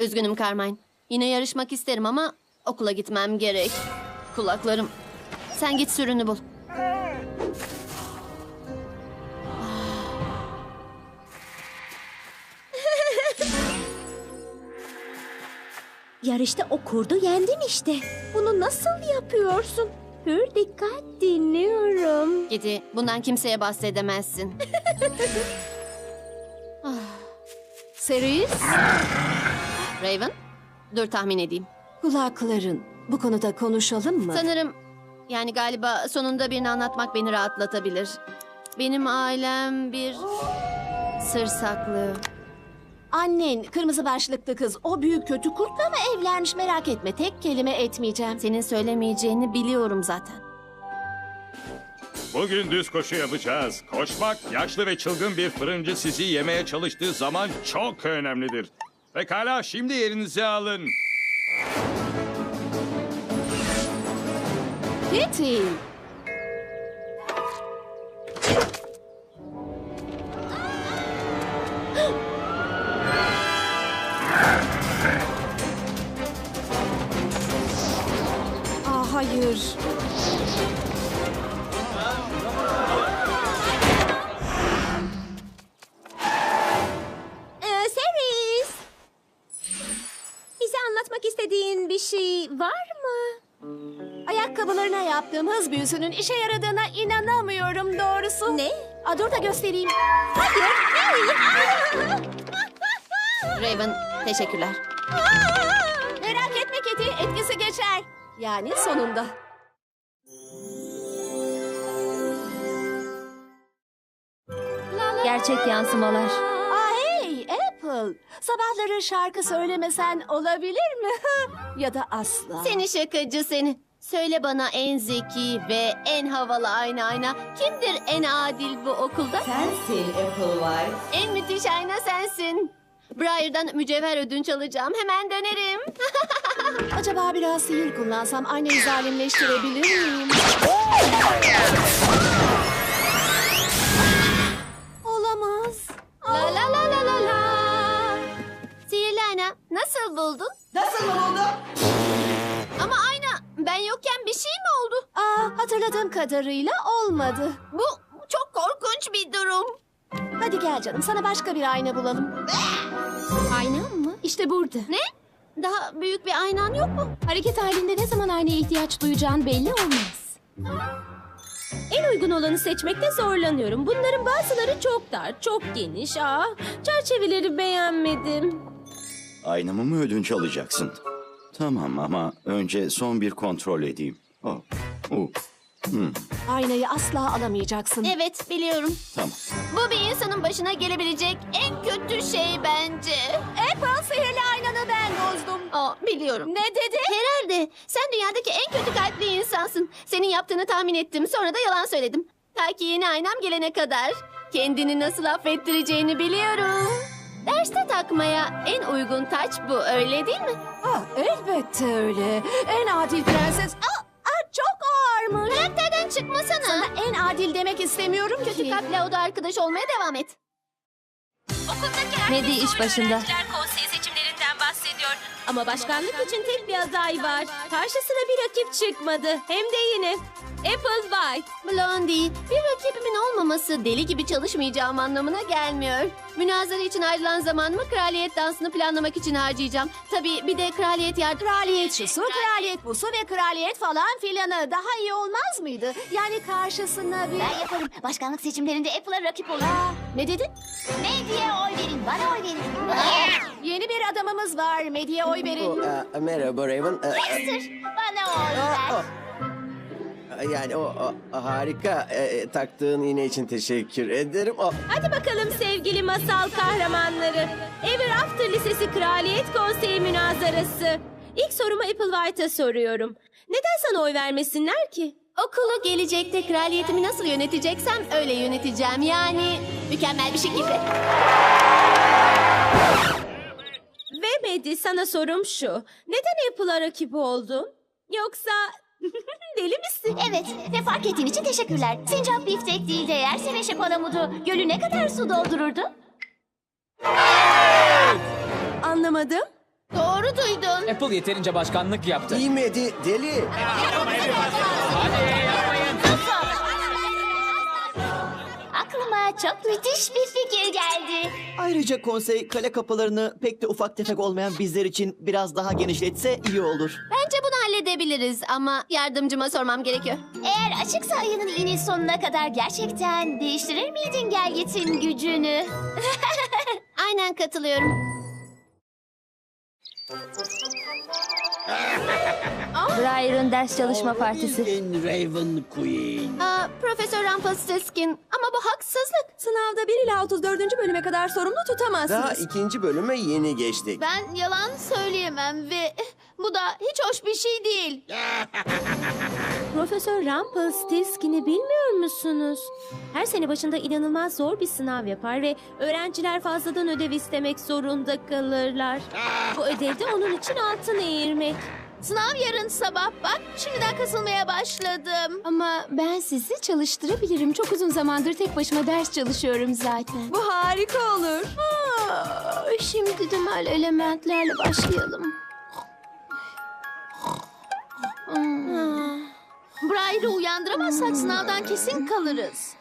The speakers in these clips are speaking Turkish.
Üzgünüm Carmine. Yine yarışmak isterim ama okula gitmem gerek. Kulaklarım. Sen git sürünü bul. Yarışta o kurdu yendin işte. Bunu nasıl yapıyorsun? Hür dikkat dinliyorum. Gidi, bundan kimseye bahsedemezsin. Ah. Seris, Raven, dur tahmin edeyim. kulakların. Bu konuda konuşalım mı? Sanırım, yani galiba sonunda birini anlatmak beni rahatlatabilir. Benim ailem bir sır saklı. Annen kırmızı başlıklı kız o büyük kötü kurtla mı evlenmiş merak etme tek kelime etmeyeceğim. Senin söylemeyeceğini biliyorum zaten. Bugün düz koşu yapacağız. Koşmak, yaşlı ve çılgın bir fırıncı sizi yemeye çalıştığı zaman çok önemlidir. Pekala, şimdi yerinizi alın. Kitty. Yaptığım hız büyüsünün işe yaradığına inanamıyorum doğrusu. Ne? Aa, dur da göstereyim. Hayır, hayır. Raven, teşekkürler. Merak etme Keti, etkisi geçer. Yani sonunda. Gerçek yansımalar. Aa hey Apple, sabahları şarkı söylemesen olabilir mi? ya da asla. Seni şakacı seni. Söyle bana en zeki ve en havalı ayna ayna. Kimdir en adil bu okulda? Sensin Applewhite. En müthiş ayna sensin. Briar'dan mücevher ödünç alacağım. Hemen dönerim. Acaba biraz sihir kullansam anneni zalimleştirebilir miyim? Olamaz. la la la la la la. Sihirli ayna nasıl buldun? Nasıl oldu? Yokken bir şey mi oldu? Aa, hatırladığım kadarıyla olmadı. Bu çok korkunç bir durum. Hadi gel canım sana başka bir ayna bulalım. Ayna mı? İşte burada. Ne? Daha büyük bir aynan yok mu? Hareket halinde ne zaman aynaya ihtiyaç duyacağın belli olmaz. En uygun olanı seçmekte zorlanıyorum. Bunların bazıları çok dar, çok geniş. Aa, çerçeveleri beğenmedim. Aynamı mı ödünç alacaksın? Tamam ama önce son bir kontrol edeyim. Oh. Oh. Hmm, Aynayı asla alamayacaksın. Evet biliyorum. tamam. Bu bir insanın başına gelebilecek en kötü şey bence. Apple sihirli aynanı ben bozdum. Aa, biliyorum. Ne dedi? Herhalde. Sen dünyadaki en kötü kalpli insansın. Senin yaptığını tahmin ettim. Sonra da yalan söyledim. Ta ki yeni aynam gelene kadar. Kendini nasıl affettireceğini biliyorum. Derste takmaya en uygun taç bu öyle değil mi? Ah, elbette öyle. En adil prenses. Aa, aa, çok ağırmış. Karakterden çıkmasana. Sana en adil demek istemiyorum Kötü ki. kalple o da arkadaş olmaya devam et. Diye iş başında? Konseyi seçimlerinden bahsediyor. Ama başkanlık için tek bir aday var. Karşısına bir rakip çıkmadı. Hem de yine. Applewhite. Blondie, bir rakibimin olmaması deli gibi çalışmayacağım anlamına gelmiyor. Münazara için ayrılan zamanımı kraliyet dansını planlamak için harcayacağım. Tabii bir de kraliyet yardım... Kraliyet şusu, kraliyet busu ve kraliyet falan filanı. Daha iyi olmaz mıydı? Yani karşısına bir... Ben yaparım. Başkanlık seçimlerinde Apple'a rakip olur. Ne dedin? Medya'ya oy verin. Bana oy verin. Yeni bir adamımız var. Medya'ya oy verin. Merhaba Raven. Aa, Esther, bana oy ver. Yani o, o- harika e, taktığın iğne için teşekkür ederim. O, Hadi bakalım sevgili masal kahramanları. Ever After Lisesi Kraliyet Konseyi münazarası. İlk sorumu Apple White'a soruyorum. Neden sana oy vermesinler ki? Okulu gelecekte kraliyetimi nasıl yöneteceksem öyle yöneteceğim. Yani mükemmel bir şekilde. Ve Medi sana sorum şu. Neden Apple'a rakip oldun? Yoksa deli misin? Evet ve fark ettiğin için teşekkürler. Sincap biftek değil de yerse meşe palamudu gölü ne kadar su doldururdu? Anlamadım. Doğru duydun. Apple yeterince başkanlık yaptı. iyi mi Edi? Deli. Aklıma çok müthiş bir fikir geldi. Ayrıca konsey kale kapılarını pek de ufak tefek olmayan bizler için biraz daha genişletse iyi olur. Halledebiliriz ama yardımcıma sormam gerekiyor. Eğer açıksa ayının iğne sonuna kadar gerçekten değiştirir miydin gelgitin gücünü? Aynen katılıyorum. Briar'ın ders çalışma partisi. Raven Queen. Aa, Profesör Rumpelstiltskin ama bu haksızlık. Sınavda 1 ila 34. bölüme kadar sorumlu tutamazsınız. Daha ikinci bölüme yeni geçtik. Ben yalan söyleyemem ve bu da hiç hoş bir şey değil. Profesör Rumpelstiltskin'i bilmiyor musunuz? Her sene başında inanılmaz zor bir sınav yapar ve öğrenciler fazladan ödev istemek zorunda kalırlar. Bu ödevde onun için altın eğirmek. Sınav yarın sabah bak şimdiden kasılmaya başladım. Ama ben sizi çalıştırabilirim. Çok uzun zamandır tek başıma ders çalışıyorum zaten. Bu harika olur. Aa, şimdi temel elementlerle başlayalım. Briar'ı uyandıramazsak sınavdan kesin kalırız.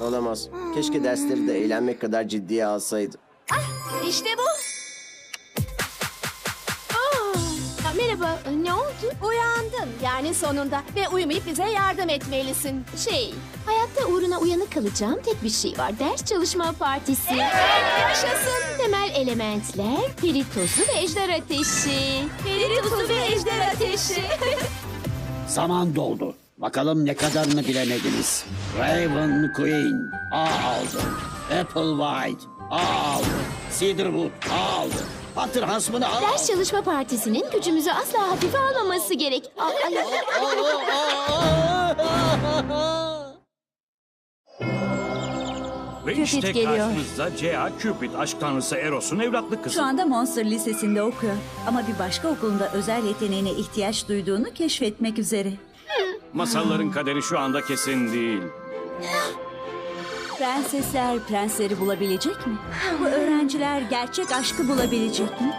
Olamaz. Keşke dersleri de eğlenmek kadar ciddiye alsaydı. İşte bu. Merhaba, ne oldu? Uyandın yani sonunda ve uyumayıp bize yardım etmelisin. Şey, hayatta uğruna uyanık kalacağım tek bir şey var. Ders çalışma partisi. Yaşasın. Temel elementler, peri tozu ve ejder ateşi. Peri tuzu ve ejder ateşi. Zaman doldu. Bakalım ne kadarını bilemediniz. Raven Queen A aldı. Apple White A aldı. Cedarwood A aldı. Patır hasmını A Ders çalışma partisinin gücümüzü asla hafife almaması gerek. Ay, ay, Ve Cupid işte geliyor. karşınızda C.A. Cupid aşk tanrısı Eros'un evlatlık kızı. Şu anda Monster Lisesi'nde okuyor. Ama bir başka okulunda özel yeteneğine ihtiyaç duyduğunu keşfetmek üzere. Masalların kaderi şu anda kesin değil. Prensesler prensleri bulabilecek mi? Bu öğrenciler gerçek aşkı bulabilecek mi?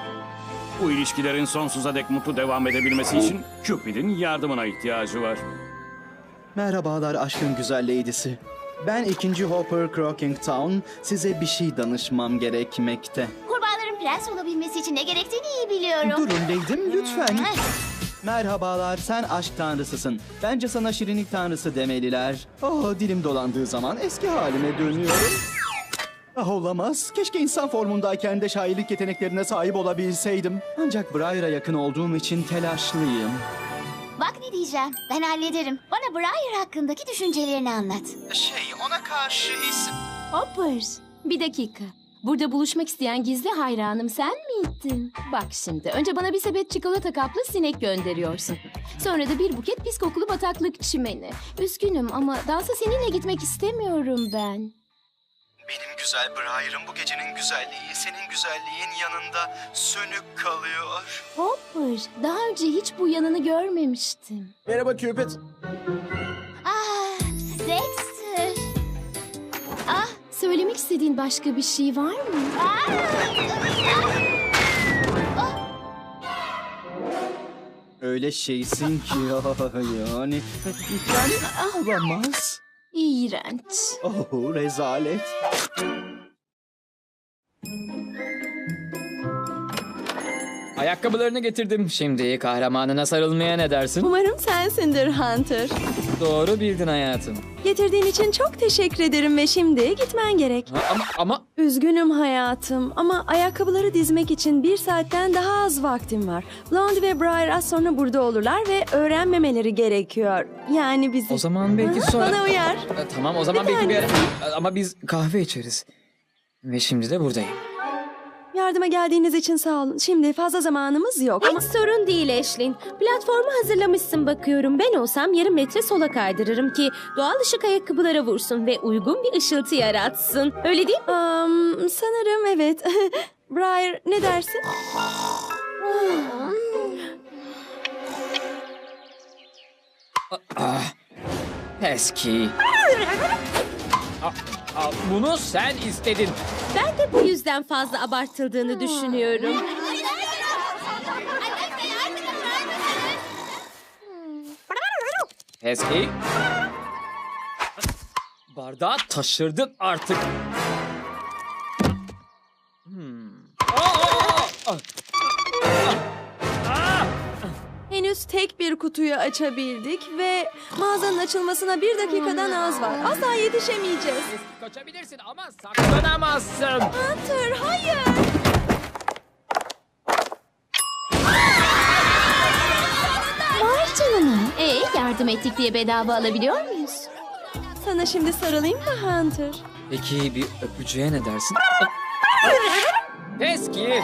Bu ilişkilerin sonsuza dek mutlu devam edebilmesi için Cupid'in yardımına ihtiyacı var. Merhabalar aşkın güzel lady'si. Ben ikinci Hopper Crockingtown. Size bir şey danışmam gerekmekte. Kurbağaların prens olabilmesi için ne gerektiğini iyi biliyorum. Durun leydim lütfen. Merhabalar sen aşk tanrısısın. Bence sana şirinlik tanrısı demeliler. Oh dilim dolandığı zaman eski halime dönüyorum. Ah olamaz. Keşke insan formundayken de şairlik yeteneklerine sahip olabilseydim. Ancak Briar'a yakın olduğum için telaşlıyım. Bak ne diyeceğim. Ben hallederim. Bana Briar hakkındaki düşüncelerini anlat. Şey ona karşı his... Hopper, bir dakika. Burada buluşmak isteyen gizli hayranım sen miydin? Bak şimdi, önce bana bir sepet çikolata kaplı sinek gönderiyorsun. Sonra da bir buket pis kokulu bataklık çimeni. Üzgünüm ama dansa seninle gitmek istemiyorum ben. Benim güzel Briar'ım bu gecenin güzelliği senin güzelliğin yanında sönük kalıyor. Hopper, daha önce hiç bu yanını görmemiştim. Merhaba Cupid. İstediğin başka bir şey var mı? Öyle şeysin ki yani... Yani olamaz. İğrenç. Oh rezalet. Ayakkabılarını getirdim. Şimdi kahramanına sarılmaya ne dersin? Umarım sensindir Hunter. Doğru bildin hayatım. Getirdiğin için çok teşekkür ederim ve şimdi gitmen gerek. Ha, ama ama Üzgünüm hayatım ama ayakkabıları dizmek için bir saatten daha az vaktim var. Blondie ve Briar az sonra burada olurlar ve öğrenmemeleri gerekiyor. Yani bizi... o zaman belki sonra... Bana uyar. Tamam o zaman Bir belki bir ara... Ama biz kahve içeriz. Ve şimdi de buradayım. Yardıma geldiğiniz için sağ olun. Şimdi fazla zamanımız yok ama... Hiç sorun değil Eşlin. Platformu hazırlamışsın bakıyorum. Ben olsam yarım metre sola kaydırırım ki doğal ışık ayakkabılara vursun ve uygun bir ışıltı yaratsın. Öyle değil mi? Am, sanırım evet. Briar ne dersin? Eski. Aa, bunu sen istedin. Ben de bu yüzden fazla abartıldığını düşünüyorum. Eski. Bardağı taşırdın artık. Tek bir kutuyu açabildik ve mağazanın açılmasına bir dakikadan az var. Asla yetişemeyeceğiz. Kaçabilirsin ama saklanamazsın. Hunter hayır. Vay canına. E yardım ettik diye bedava alabiliyor muyuz? Sana şimdi sarılayım mı Hunter? Peki bir öpücüğe ne dersin? Eski.